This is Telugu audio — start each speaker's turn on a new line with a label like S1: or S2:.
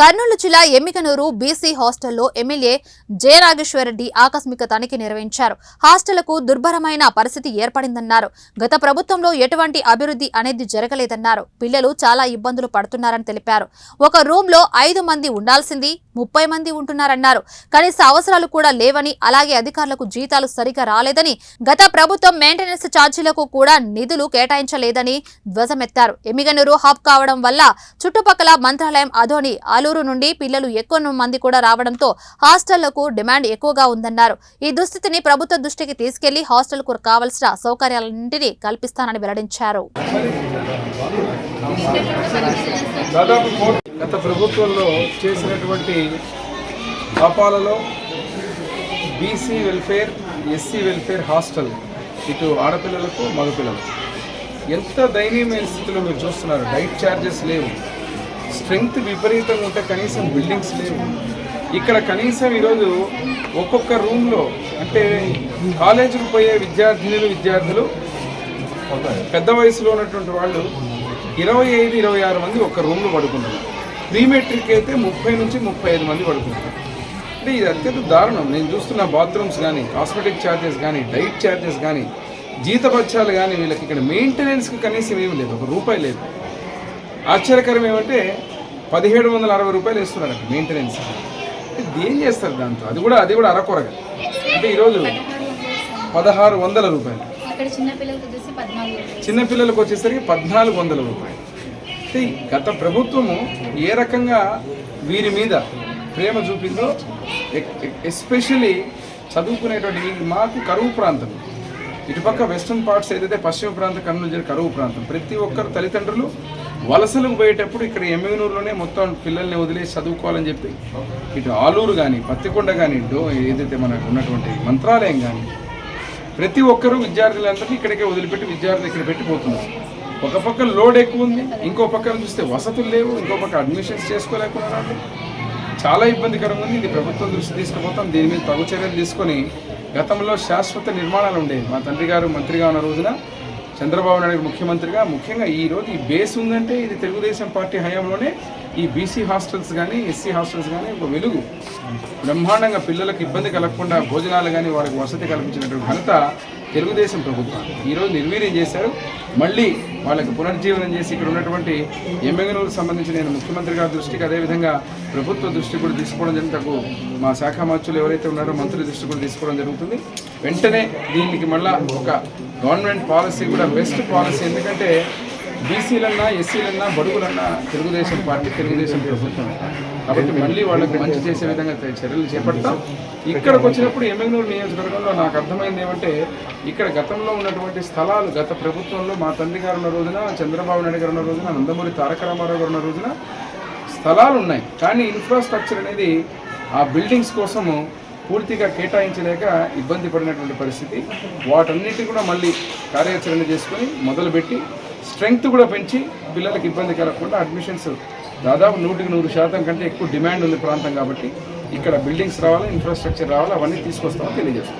S1: కర్నూలు జిల్లా ఎమ్మికనూరు బీసీ హాస్టల్లో ఎమ్మెల్యే జయరాగేశ్వరరెడ్డి ఆకస్మిక తనిఖీ నిర్వహించారు. హాస్టళ్ళకు దుర్భరమైన పరిస్థితి ఏర్పడిందన్నారు. గత ప్రభుత్వంలో ఎటువంటి అభివృద్ధి అనేది జరగలేదన్నారు. పిల్లలు చాలా ఇబ్బందులు పడుతున్నారని తెలిపారు. ఒక రూమ్లో ఐదు మంది ఉండాల్సింది ముప్పై మంది ఉంటున్నారన్నారు. కనీస అవసరాలు కూడా లేవని అలాగే అధికారులకు జీతాలు సరిగా రాలేదని గత ప్రభుత్వం మెయింటెనెన్స్ ఛార్జీలకు కూడా నిధులు కేటాయించలేదని ధ్వజమెత్తారు. ఎమ్మిగనూరు హబ్ కావడం వల్ల చుట్టుపక్కల మంత్రాలయం అధోని నెల్లూరు నుండి పిల్లలు ఎక్కువ మంది కూడా రావడంతో హాస్టళ్ళకు డిమాండ్ ఎక్కువగా ఉందన్నారు. ఈ దుస్థితిని ప్రభుత్వ దృష్టికి తీసుకెళ్ళి హాస్టల్కు కావలసిన సౌకర్యాలన్నింటినీ కల్పిస్తానని వెల్లడించారు.
S2: గత ప్రభుత్వంలో చేసినటువంటి పాపాలలో BC welfare SC welfare hostel ఇటు ఆడపిల్లలకు మగపిల్లలకు. ఎంత దయనీయమైన స్థితిలో మీరు చూస్తున్నారు? డైట్ ఛార్జెస్ లేవు. స్ట్రెంగ్త్ విపరీతంగా ఉంటే కనీసం బిల్డింగ్స్ లేవు. ఇక్కడ కనీసం ఈరోజు ఒక్కొక్క రూమ్లో అంటే కాలేజీకి పోయే విద్యార్థినులు విద్యార్థులు పెద్ద వయసులో ఉన్నటువంటి వాళ్ళు ఇరవై ఐదు ఇరవై ఆరు మంది ఒక రూమ్లో పడుకుంటున్నారు. ప్రీ మెట్రిక్ అయితే ముప్పై నుంచి ముప్పై ఐదు మంది పడుకుంటున్నారు. అంటే ఇది అత్యంత దారుణం. నేను చూస్తున్న బాత్రూమ్స్ కానీ కాస్మెటిక్ ఛార్జెస్ కానీ డైట్ ఛార్జెస్ కానీ జీతపత్యాలు కానీ వీళ్ళకి ఇక్కడ మెయింటెనెన్స్కి కనీసం ఏమీ లేదు. ఒక రూపాయి లేదు. ఆశ్చర్యకరం ఏమంటే పదిహేడు వందల అరవై రూపాయలు వేస్తున్నారు అక్కడ మెయింటెనెన్స్ అంటే ఏం చేస్తారు దాంతో? అది కూడా అది కూడా అరకొరగా. అంటే ఈరోజు పదహారు వందల రూపాయలు. చిన్నపిల్లలకు వచ్చేసరికి పద్నాలుగు వందల రూపాయలు. అంటే గత ప్రభుత్వము ఏ రకంగా వీరి మీద ప్రేమ చూపిందో ఎస్పెషలీ చదువుకునేటువంటి మాకు కరువు ప్రాంతం. ఇటుపక్క వెస్ట్రన్ పార్ట్స్ ఏదైతే పశ్చిమ ప్రాంతం కర్నూలు జిల్లా కరువు ప్రాంతం ప్రతి ఒక్కరు తల్లిదండ్రులు వలసలకు పోయేటప్పుడు ఇక్కడ ఎమ్మెనూరులోనే మొత్తం పిల్లల్ని వదిలేసి చదువుకోవాలని చెప్పి ఇటు ఆలూరు కానీ పత్తికొండ కానీ డో ఏదైతే మనకు ఉన్నటువంటి మంత్రాలయం కానీ ప్రతి ఒక్కరూ విద్యార్థులందరినీ ఇక్కడికే వదిలిపెట్టి విద్యార్థులు ఇక్కడ పెట్టిపోతున్నారు. ఒక పక్క లోడ్ ఎక్కువ ఉంది ఇంకో పక్కన చూస్తే వసతులు లేవు ఇంకో పక్క అడ్మిషన్స్ చేసుకోలేకున్నారు చాలా ఇబ్బందికరంగా ఉంది. ఇది ప్రభుత్వం దృష్టి తీసుకుపోతాం. దీని మీద తగు చర్యలు తీసుకొని గతంలో శాశ్వత నిర్మాణాలు ఉండేవి. మా తండ్రి గారు మంత్రిగా ఉన్న రోజున చంద్రబాబు నాయుడు ముఖ్యమంత్రిగా ముఖ్యంగా ఈ రోజు ఈ బేస్ ఉందంటే ఇది తెలుగుదేశం పార్టీ హయాంలోనే ఈ బీసీ హాస్టల్స్ కానీ ఎస్సీ హాస్టల్స్ కానీ ఒక వెలుగు. బ్రహ్మాండంగా పిల్లలకు ఇబ్బంది కలగకుండా భోజనాలు కానీ వారికి వసతి కల్పించినటువంటి ఘనత తెలుగుదేశం ప్రభుత్వం. ఈరోజు నిర్వీర్యం చేశారు. మళ్ళీ వాళ్ళకి పునర్జీవనం చేసి ఇక్కడ ఉన్నటువంటి ఎమ్మెగనూరుకు సంబంధించి నేను ముఖ్యమంత్రి గారి దృష్టికి అదేవిధంగా ప్రభుత్వ దృష్టి కూడా తీసుకోవడం జరిగింది మా శాఖ మార్చులు ఎవరైతే ఉన్నారో మంత్రి దృష్టి కూడా తీసుకోవడం జరుగుతుంది. వెంటనే దీనికి మళ్ళీ ఒక గవర్నమెంట్ పాలసీ కూడా బెస్ట్ పాలసీ. ఎందుకంటే బీసీలన్నా ఎస్సీలన్నా బడుగులన్నా తెలుగుదేశం పార్టీ తెలుగుదేశం ప్రభుత్వం. కాబట్టి మళ్ళీ వాళ్ళకి మంచి చేసే విధంగా చర్యలు చేపడతాం. ఇక్కడికి వచ్చినప్పుడు ఎమ్మెల్యూరు నియోజకవర్గంలో నాకు అర్థమైంది ఏమంటే ఇక్కడ గతంలో ఉన్నటువంటి స్థలాలు గత ప్రభుత్వంలో మా తండ్రి గారు ఉన్న రోజున చంద్రబాబు నాయుడు గారు ఉన్న రోజున నందమూరి తారక రామారావు గారు ఉన్న రోజున స్థలాలు ఉన్నాయి. కానీ ఇన్ఫ్రాస్ట్రక్చర్ అనేది ఆ బిల్డింగ్స్ కోసము పూర్తిగా కేటాయించలేక ఇబ్బంది పడినటువంటి పరిస్థితి. వాటన్నిటి కూడా మళ్ళీ కార్యాచరణ చేసుకొని మొదలుపెట్టి స్ట్రెంగ్త్ కూడా పెంచి పిల్లలకి ఇబ్బంది కలగకుండా అడ్మిషన్స్ దాదాపు నూటికి నూరు శాతం కంటే ఎక్కువ డిమాండ్ ఉంది ప్రాంతం కాబట్టి ఇక్కడ బిల్డింగ్స్ రావాలి ఇన్ఫ్రాస్ట్రక్చర్ రావాలి అవన్నీ తీసుకొస్తామని తెలియజేస్తాం